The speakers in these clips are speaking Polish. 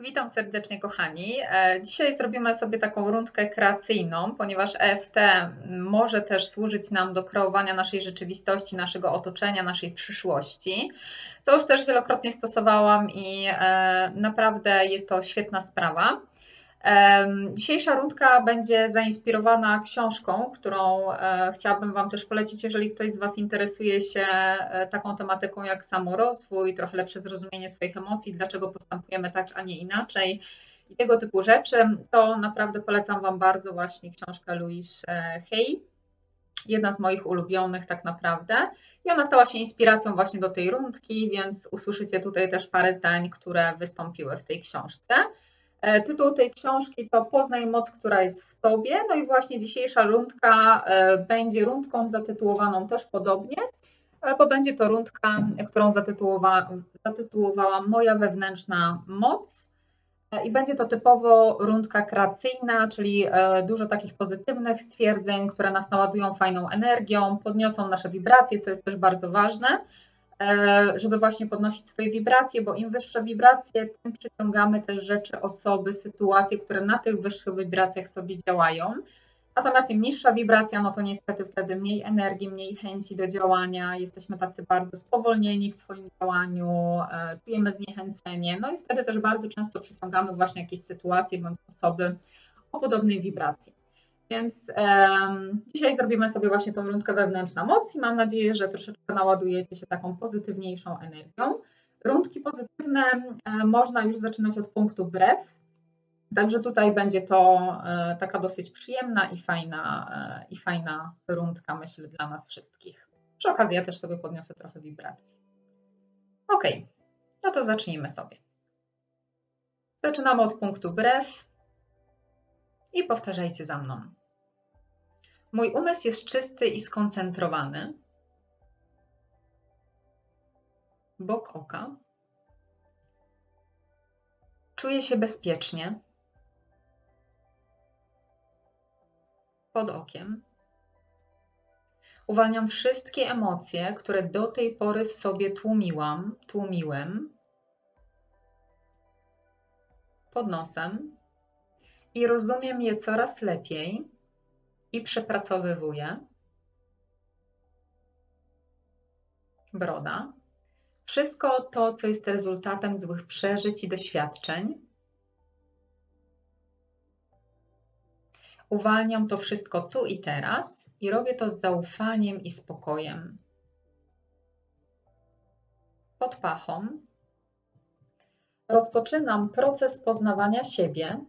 Witam serdecznie, kochani. E, dzisiaj zrobimy sobie taką rundkę kreacyjną, ponieważ EFT może też służyć nam do kreowania naszej rzeczywistości, naszego otoczenia, naszej przyszłości, co już też wielokrotnie stosowałam i e, naprawdę jest to świetna sprawa. Dzisiejsza rundka będzie zainspirowana książką, którą e, chciałabym Wam też polecić, jeżeli ktoś z Was interesuje się e, taką tematyką jak samorozwój, trochę lepsze zrozumienie swoich emocji, dlaczego postępujemy tak, a nie inaczej i tego typu rzeczy, to naprawdę polecam Wam bardzo właśnie książkę Louise Hay. Jedna z moich ulubionych tak naprawdę. I ona stała się inspiracją właśnie do tej rundki, więc usłyszycie tutaj też parę zdań, które wystąpiły w tej książce. E, tytuł tej książki to Poznaj moc, która jest w Tobie. No i właśnie dzisiejsza rundka e, będzie rundką zatytułowaną też podobnie, e, bo będzie to rundka, którą zatytułowa, zatytułowałam Moja wewnętrzna moc. I będzie to typowo rundka kreacyjna, czyli dużo takich pozytywnych stwierdzeń, które nas naładują fajną energią, podniosą nasze wibracje, co jest też bardzo ważne. E, żeby właśnie podnosić swoje wibracje, bo im wyższe wibracje, tym przyciągamy też rzeczy, osoby, sytuacje, które na tych wyższych wibracjach sobie działają. Natomiast im niższa wibracja, no to niestety wtedy mniej energii, mniej chęci do działania, jesteśmy tacy bardzo spowolnieni w swoim działaniu, e, czujemy zniechęcenie, no i wtedy też bardzo często przyciągamy właśnie jakieś sytuacje bądź osoby o podobnej wibracji. Więc um, dzisiaj zrobimy sobie właśnie tą rundkę wewnętrzna moc i mam nadzieję, że troszeczkę naładujecie się taką pozytywniejszą energią. Rundki pozytywne e, można już zaczynać od punktu brew. Także tutaj będzie to e, taka dosyć przyjemna i fajna, e, i fajna rundka, myślę, dla nas wszystkich. Przy okazji ja też sobie podniosę trochę wibracji. Ok, no to zacznijmy sobie. Zaczynamy od punktu brew i powtarzajcie za mną. Mój umysł jest czysty i skoncentrowany. Bok oka. Czuję się bezpiecznie. Pod okiem. Uwalniam wszystkie emocje, które do tej pory w sobie tłumiłam, tłumiłem. Pod nosem. I rozumiem je coraz lepiej i przepracowywuje. Broda. Wszystko to, co jest rezultatem złych przeżyć i doświadczeń. Uwalniam to wszystko tu i teraz i robię to z zaufaniem i spokojem. Pod pachą rozpoczynam proces poznawania siebie.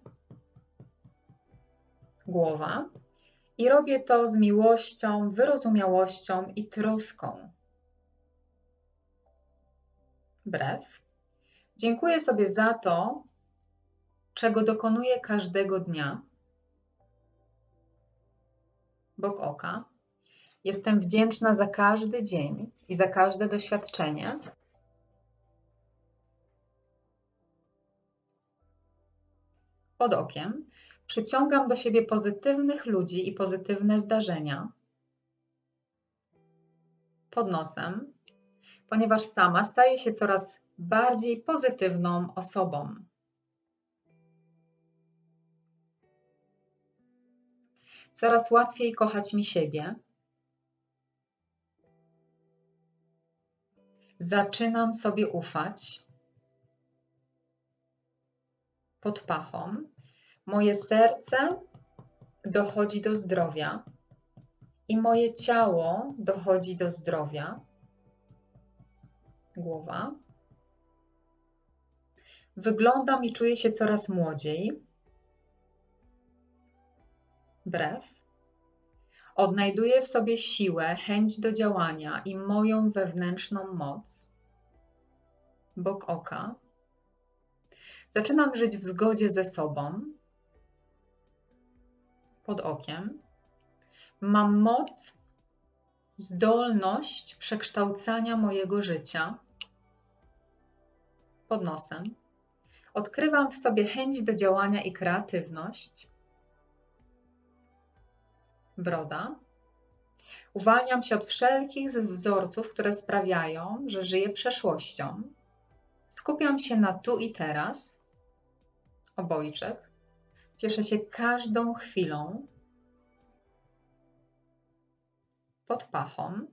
Głowa i robię to z miłością, wyrozumiałością i troską. Brew. Dziękuję sobie za to, czego dokonuję każdego dnia. Bok oka. Jestem wdzięczna za każdy dzień i za każde doświadczenie. Pod okiem Przyciągam do siebie pozytywnych ludzi i pozytywne zdarzenia pod nosem, ponieważ sama staję się coraz bardziej pozytywną osobą. Coraz łatwiej kochać mi siebie. Zaczynam sobie ufać pod pachą Moje serce dochodzi do zdrowia i moje ciało dochodzi do zdrowia. Głowa. Wyglądam i czuję się coraz młodziej. Brew. Odnajduję w sobie siłę, chęć do działania i moją wewnętrzną moc. Bok oka. Zaczynam żyć w zgodzie ze sobą pod okiem. Mam moc, zdolność przekształcania mojego życia pod nosem. Odkrywam w sobie chęć do działania i kreatywność. Broda. Uwalniam się od wszelkich wzorców, które sprawiają, że żyję przeszłością. Skupiam się na tu i teraz obojczyk. Cieszę się każdą chwilą pod pachą.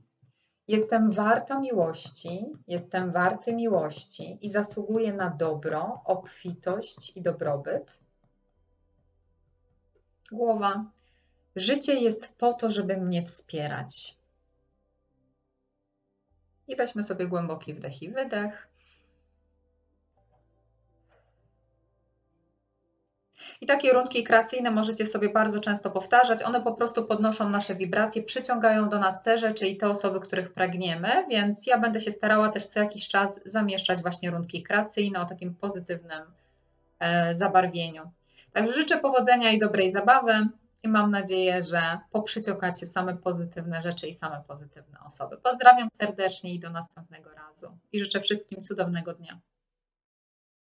Jestem warta miłości, jestem warty miłości i zasługuję na dobro, obfitość i dobrobyt. Głowa. Życie jest po to, żeby mnie wspierać. I weźmy sobie głęboki wdech i wydech. I takie rundki kreacyjne możecie sobie bardzo często powtarzać. One po prostu podnoszą nasze wibracje, przyciągają do nas te rzeczy i te osoby, których pragniemy, więc ja będę się starała też co jakiś czas zamieszczać właśnie rundki kreacyjne o takim pozytywnym e, zabarwieniu. Także życzę powodzenia i dobrej zabawy i mam nadzieję, że poprzyciągacie same pozytywne rzeczy i same pozytywne osoby. Pozdrawiam serdecznie i do następnego razu. I życzę wszystkim cudownego dnia.